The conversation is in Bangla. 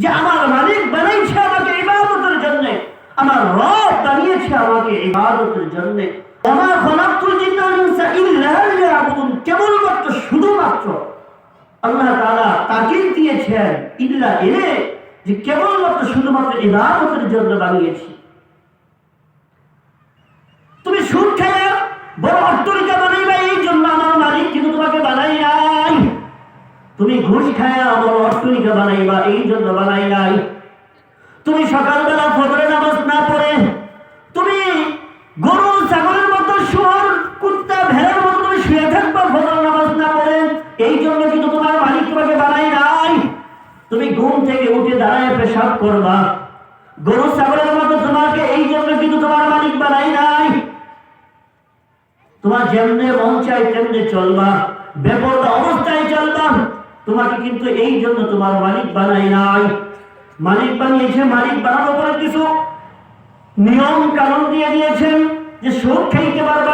যে আমার মালিক বানাইছে আমাকে ইবাদতের জন্য, আমার রব বানিয়েছে আমাকে ইবাদতের জন্য। আমার খলাকুল জিন্না ওয়াল ইনসা ইল্লা লিয়াবুদুন। কেবলমাত্র শুধুমাত্র আল্লাহ তাআলা তাকিদ দিয়েছেন ইল্লা এনে যে কেবলমাত্র শুধুমাত্র ইবাদতের জন্য বানিয়েছি। তুমি সুদ খায়া বড় অট্টরিকা বানাইবা এই জন্য আমার মালিক কিন্তু তোমাকে বানাই নাই। তুমি ঘুষ খায়া বড় অট্টরিকা বানাইবা, এই তুমি সকালবেলা ফজরে নামাজ না পড়ে, তুমি গরু, ছাগলের মতো শুয়োর, কুত্তা, ভেড়ার মতো তুমি শুয়ে থাকবা ফজর নামাজ না পড়ে, এই জন্য কিন্তু তোমার মালিক তোমাকে বানাই নাই। তুমি ঘুম থেকে উঠে দাঁড়ায় পেশাব করবা। গরু, ছাগলের মতো তোমাকে এই জন্য কিন্তু তোমার মালিক বানাই নাই। তোমার যেমনে মন চাই তেমনে চলবা, বেপরদা অবস্থায় চলবা, তোমাকে কিন্তু এই জন্য তোমার মালিক বানাই নাই। মালিক বানিয়েছে মালিক বানানোর পরে কিছু নিয়ম কানুন দিয়ে দিয়েছেন যে সুদ খাইতে পারবা